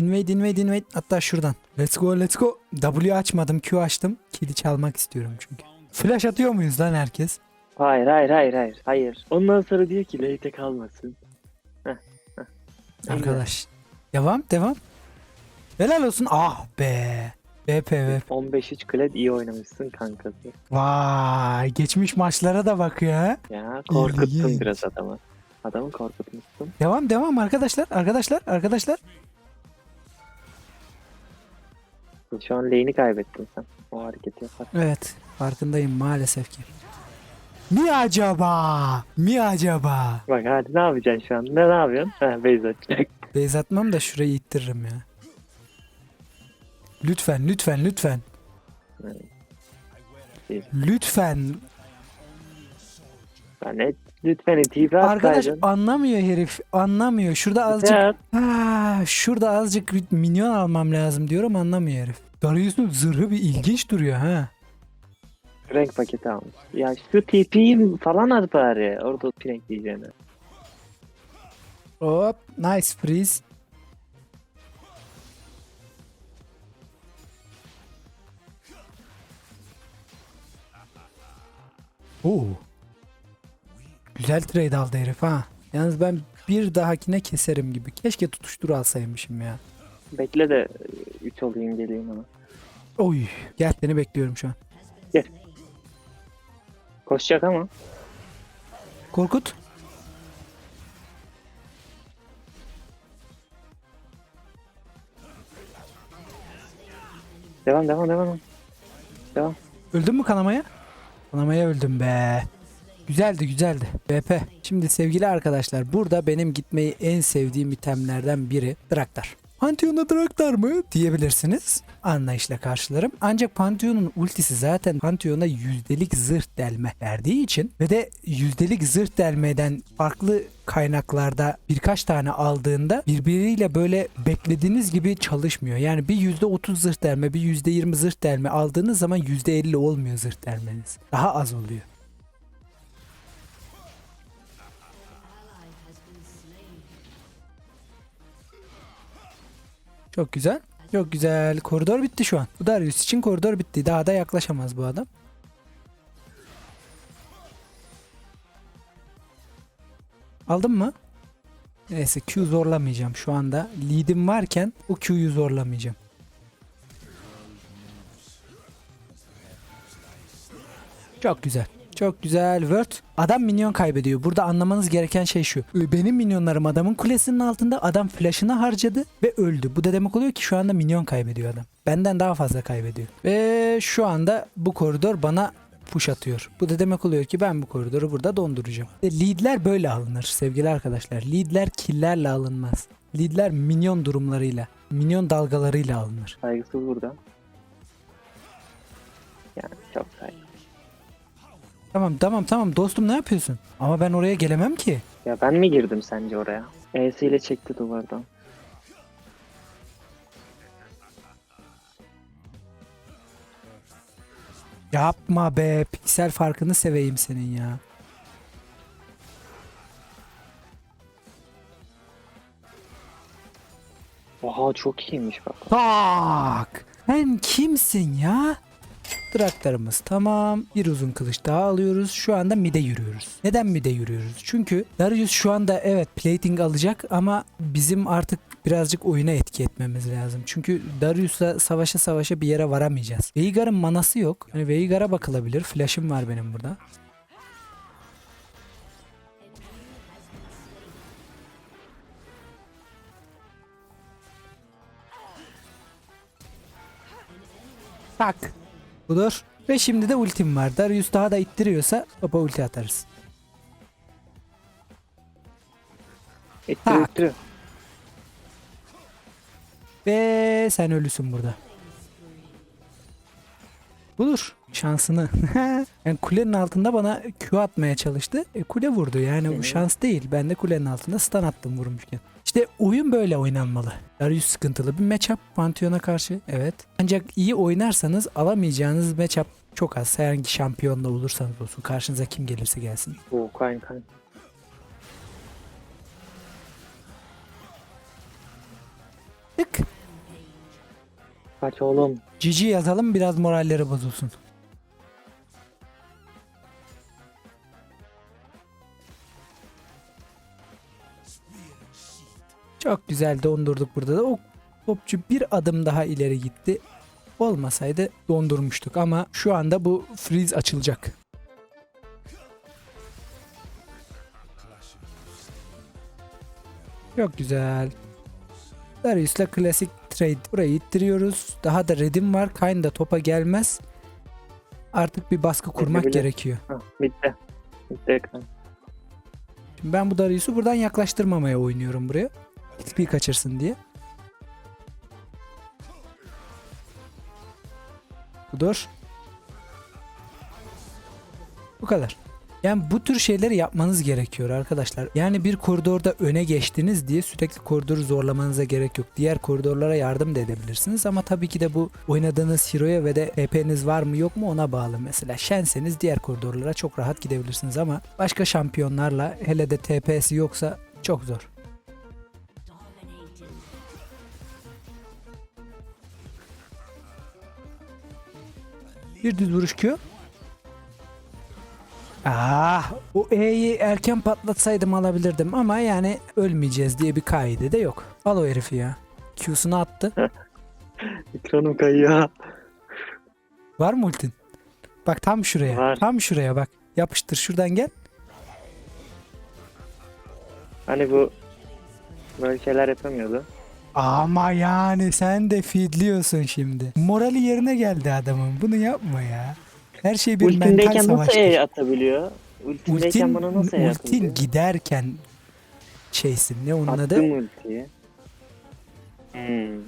Invade invade invade. Hatta şuradan. Let's go let's go. W açmadım Q açtım. Kili çalmak istiyorum çünkü. Flash atıyor muyuz lan herkes? Hayır hayır hayır hayır. Hayır. Ondan sonra diyor ki late kalmasın. Heh, heh. Arkadaş. Devam devam. Helal olsun. Ah be. BP BP. 15-3 kled iyi oynamışsın kankası. Vay geçmiş maçlara da bak ya. Ya korkuttun İlginç. biraz adamı. Adamı korkutmuşsun. Devam devam arkadaşlar arkadaşlar arkadaşlar. Şu an lane'i kaybettin sen. O hareketi yapar. Evet farkındayım maalesef ki. Mi acaba? Mi acaba? Bak hadi ne yapacaksın şu an? Ne, ne yapıyorsun? Ha base atacak. Beyz atmam da şurayı ittiririm ya. Lütfen lütfen lütfen. Lütfen. Ne? Lütfen itibar Arkadaş atsaydın. anlamıyor herif. Anlamıyor. Şurada azıcık Ya, Ha, şurada azıcık minyon almam lazım diyorum anlamıyor herif. Darius'un zırhı bir ilginç duruyor ha. renk paketi almış. Ya şu TP'yi falan at bari. Orada pinek diyeceğine. Hop nice freeze. Oo. Güzel trade aldı herif ha. Yalnız ben bir dahakine keserim gibi. Keşke tutuştur alsaymışım ya. Bekle de 3 olayım geleyim ona. Oy. Gel seni bekliyorum şu an. Koşacak ama. Korkut. Devam devam devam. Devam. Öldün mü kanamaya? Kanamaya öldüm be. Güzeldi güzeldi. BP. Şimdi sevgili arkadaşlar burada benim gitmeyi en sevdiğim itemlerden biri Draktar. Pantheon'a Draktar mı diyebilirsiniz. Anlayışla karşılarım. Ancak Pantheon'un ultisi zaten Pantheon'a yüzdelik zırh delme verdiği için ve de yüzdelik zırh delmeden farklı kaynaklarda birkaç tane aldığında birbiriyle böyle beklediğiniz gibi çalışmıyor. Yani bir yüzde otuz zırh delme, bir yüzde yirmi zırh delme aldığınız zaman yüzde elli olmuyor zırh delmeniz. Daha az oluyor. Çok güzel. Çok güzel. Koridor bitti şu an. Bu Darius için koridor bitti. Daha da yaklaşamaz bu adam. Aldın mı? Neyse Q zorlamayacağım şu anda. Lead'im varken o Q'yu zorlamayacağım. Çok güzel. Çok güzel. Word. Adam minyon kaybediyor. Burada anlamanız gereken şey şu. Benim minyonlarım adamın kulesinin altında. Adam flash'ını harcadı ve öldü. Bu da demek oluyor ki şu anda minyon kaybediyor adam. Benden daha fazla kaybediyor. Ve şu anda bu koridor bana push atıyor. Bu da demek oluyor ki ben bu koridoru burada donduracağım. E, Lead'ler böyle alınır sevgili arkadaşlar. Lead'ler killerle alınmaz. Lead'ler minyon durumlarıyla, minyon dalgalarıyla alınır. Saygısız burada. Yani çok saygı. Tamam tamam tamam dostum ne yapıyorsun? Ama ben oraya gelemem ki. Ya ben mi girdim sence oraya? ES ile çekti duvardan. Yapma be piksel farkını seveyim senin ya. Oha çok iyiymiş bak. Tak. Sen kimsin ya? Traktörümüz tamam. Bir uzun kılıç daha alıyoruz. Şu anda mide yürüyoruz. Neden mide yürüyoruz? Çünkü Darius şu anda evet plating alacak ama bizim artık birazcık oyuna etki etmemiz lazım. Çünkü Darius'la savaşa savaşa bir yere varamayacağız. Veigar'ın manası yok. Hani Veigar'a bakılabilir. Flash'ım var benim burada. Tak. Budur. Ve şimdi de ultim var. Darius daha da ittiriyorsa topa ulti atarız. İttiriyor ittiriyor. Ve sen ölüsün burada. Budur şansını. yani kulenin altında bana Q atmaya çalıştı. E, kule vurdu yani bu şans değil. Ben de kulenin altında stun attım vurmuşken. İşte oyun böyle oynanmalı. Darius sıkıntılı bir matchup Pantheon'a karşı. Evet. Ancak iyi oynarsanız alamayacağınız matchup çok az. Herhangi şampiyonla olursanız olsun. Karşınıza kim gelirse gelsin. Oo kayn kayn. Kaç oğlum. GG yazalım biraz moralleri bozulsun. Çok güzel dondurduk burada da. O topçu bir adım daha ileri gitti. Olmasaydı dondurmuştuk ama şu anda bu freeze açılacak. Çok güzel. Darius'la klasik trade. Burayı ittiriyoruz. Daha da redim var. Kayn da topa gelmez. Artık bir baskı kurmak Edebilir. gerekiyor. Bitti. Bitti ekran. Şimdi ben bu Darius'u buradan yaklaştırmamaya oynuyorum buraya. XP kaçırsın diye. Budur. Bu kadar. Yani bu tür şeyleri yapmanız gerekiyor arkadaşlar. Yani bir koridorda öne geçtiniz diye sürekli koridoru zorlamanıza gerek yok. Diğer koridorlara yardım da edebilirsiniz ama tabii ki de bu oynadığınız hero'ya ve de EP'niz var mı yok mu ona bağlı. Mesela Shen'seniz diğer koridorlara çok rahat gidebilirsiniz ama başka şampiyonlarla hele de TP'si yoksa çok zor. Bir düz vuruş Q. Ah, o E'yi erken patlatsaydım alabilirdim ama yani ölmeyeceğiz diye bir kaide de yok. Al o herifi ya. Q'sunu attı. Ekranım kayıyor. Var mı ultin? Bak tam şuraya. Var. Tam şuraya bak. Yapıştır şuradan gel. Hani bu böyle şeyler yapamıyordu. Ama yani sen de feedliyorsun şimdi. Morali yerine geldi adamın. Bunu yapma ya. Her şey bir mental Ultindeyken nasıl savaştır. E atabiliyor? Ultindeyken Ultin, bana nasıl E ultin atabiliyor? giderken şeysin ne onun adı? Attım ultiyi. Hmm.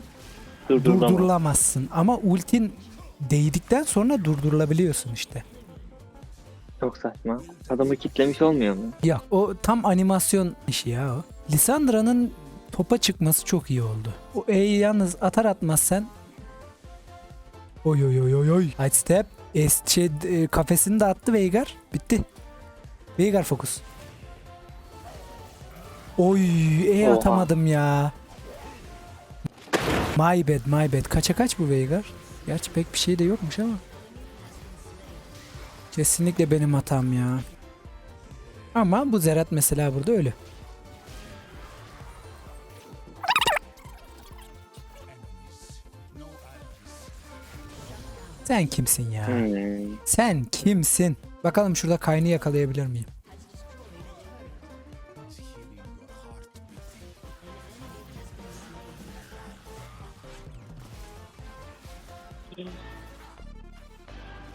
Durdurulamazsın ama ultin değdikten sonra durdurulabiliyorsun işte. Çok saçma. Adamı kitlemiş olmuyor mu? Yok o tam animasyon işi ya o. Lissandra'nın topa çıkması çok iyi oldu. O E'yi yalnız atar atmaz sen Oy oy oy oy oy. Side step. Es, şey, e, kafesini de attı Veigar. Bitti. Veigar fokus. Oy E Oha. atamadım ya. My bad my bad. Kaça kaç bu Veigar? Gerçi pek bir şey de yokmuş ama. Kesinlikle benim hatam ya. Ama bu Zerat mesela burada ölü. Sen kimsin ya? Hmm. Sen kimsin? Bakalım şurada kaynı yakalayabilir miyim?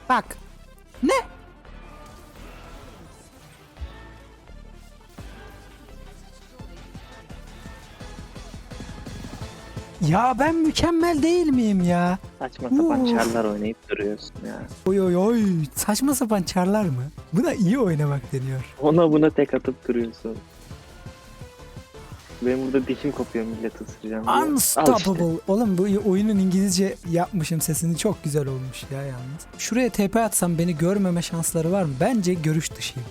Bak. Ne? Ya ben mükemmel değil miyim ya? Saçma sapan Uf. çarlar oynayıp duruyorsun ya. Oy oy oy. Saçma sapan çarlar mı? Buna iyi oynamak deniyor. Ona buna tek atıp duruyorsun. Benim burada dişim kopuyor millet ısıracağım diye. Al işte. Unstoppable. Oğlum bu oyunun İngilizce yapmışım sesini çok güzel olmuş ya yalnız. Şuraya TP atsam beni görmeme şansları var mı? Bence görüş dışıyım.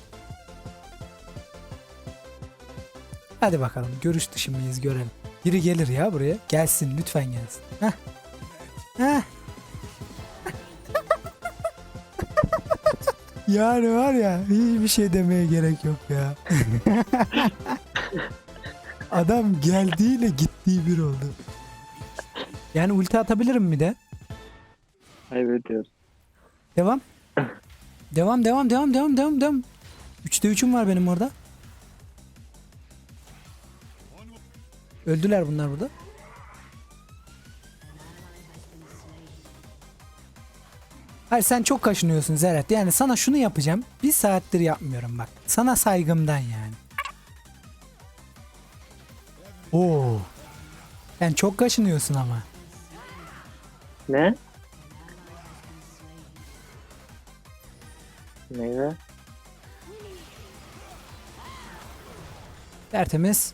Hadi bakalım görüş dışı mıyız görelim. Biri gelir ya buraya. Gelsin lütfen gelsin. Heh. Yani var ya hiçbir şey demeye gerek yok ya. Adam geldiğiyle gittiği bir oldu. Yani ulti atabilirim bir de. Kaybediyoruz. Devam. Devam devam devam devam devam devam. 3'te 3'üm var benim orada. Öldüler bunlar burada. Hayır sen çok kaşınıyorsun Zeret. Yani sana şunu yapacağım. Bir saattir yapmıyorum bak. Sana saygımdan yani. Oo. Sen çok kaşınıyorsun ama. Ne? Neyse. Tertemiz.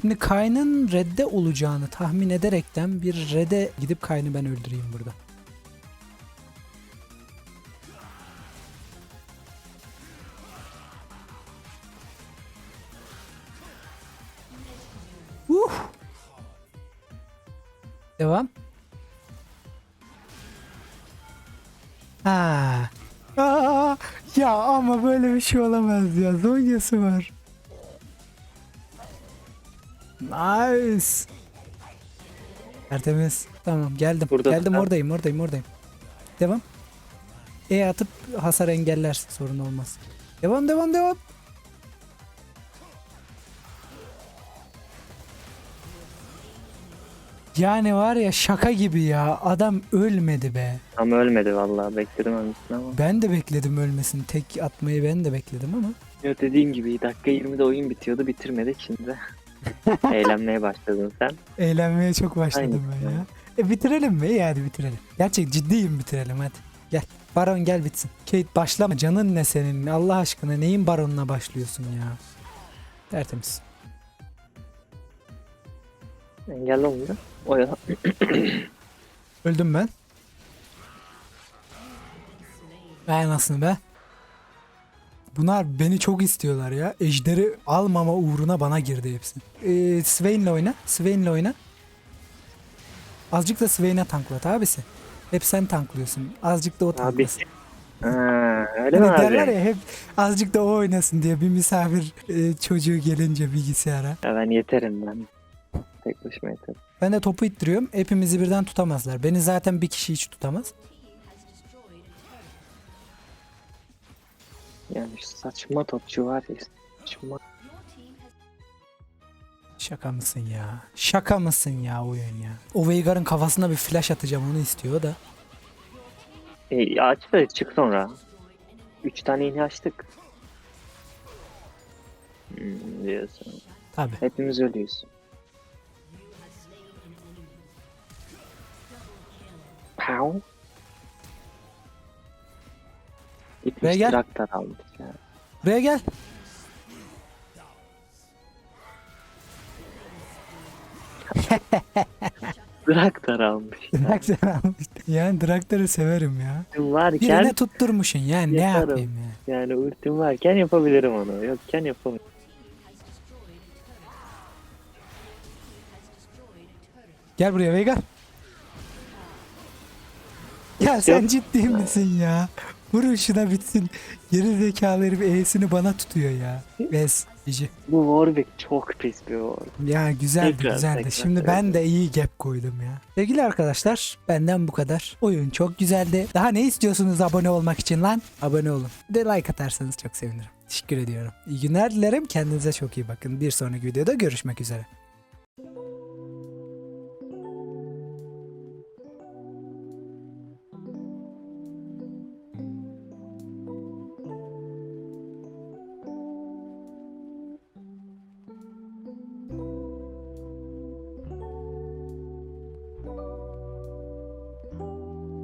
Şimdi Kayn'ın redde olacağını tahmin ederekten bir red'e gidip Kayn'ı ben öldüreyim burada. Devam. Ha. Aa, ya ama böyle bir şey olamaz ya. Zonyası var. Nice. Tertemiz. Tamam geldim. Burada geldim tutar. oradayım oradayım oradayım. Devam. E atıp hasar engellersin sorun olmaz. Devam devam devam. Yani var ya şaka gibi ya adam ölmedi be. Ama ölmedi vallahi bekledim ölmesini ama. Ben de bekledim ölmesini. Tek atmayı ben de bekledim ama. Ya dediğim gibi dakika 20'de oyun bitiyordu bitirmedik şimdi. Eğlenmeye başladın sen. Eğlenmeye çok başladım Aynen. ben ya. E bitirelim mi? İyi hadi bitirelim. Gerçek ciddiyim bitirelim hadi. Gel. Baron gel bitsin. Kate başlama. Canın ne senin? Allah aşkına neyin baronuna başlıyorsun ya? Tertemiz. Engel olmuyor. O ya. Öldüm ben. Ben nasıl be? Bunlar beni çok istiyorlar ya. Ejderi almama uğruna bana girdi hepsi. Ee, Swain'le oyna. Swain'le oyna. Azıcık da Swain'e tanklat abisi. Hep sen tanklıyorsun. Azıcık da o Abi. tanklasın. Ha, öyle mi Hani abi? derler ya hep azıcık da o oynasın diye bir misafir e, çocuğu gelince bilgisayara. Ya ben yeterim ben. Tek başıma yeterim. Ben de topu ittiriyorum. Hepimizi birden tutamazlar. Beni zaten bir kişi hiç tutamaz. Yani saçma topçu var ya. Saçma. Şaka mısın ya? Şaka mısın ya oyun ya? O Veigar'ın kafasına bir flash atacağım onu istiyor da. E, aç da çık sonra. Üç tane iğne açtık. Hmm, diyorsun. Tabi. Hepimiz ölüyoruz. Pow. Gitmiş gel. traktör almış ya. Buraya gel. Traktör almış. Traktör almış. Yani traktörü severim ya. Ultim varken Birine tutturmuşsun yani ne Yaparım. yapayım ya. yani ultim varken yapabilirim onu. Yokken yapamıyorum. Gel buraya Veigar. Ya sen ciddi misin ya? Vurun şuna bitsin. Geri zekalı herif E'sini bana tutuyor ya. Bes. Cici. Bu Warwick çok pis bir Warwick. Ya güzeldi Tekrar, güzeldi. tekrar, Şimdi tekrar. ben de iyi gap koydum ya. Sevgili arkadaşlar benden bu kadar. Oyun çok güzeldi. Daha ne istiyorsunuz abone olmak için lan? Abone olun. Bir de like atarsanız çok sevinirim. Teşekkür ediyorum. İyi günler dilerim. Kendinize çok iyi bakın. Bir sonraki videoda görüşmek üzere.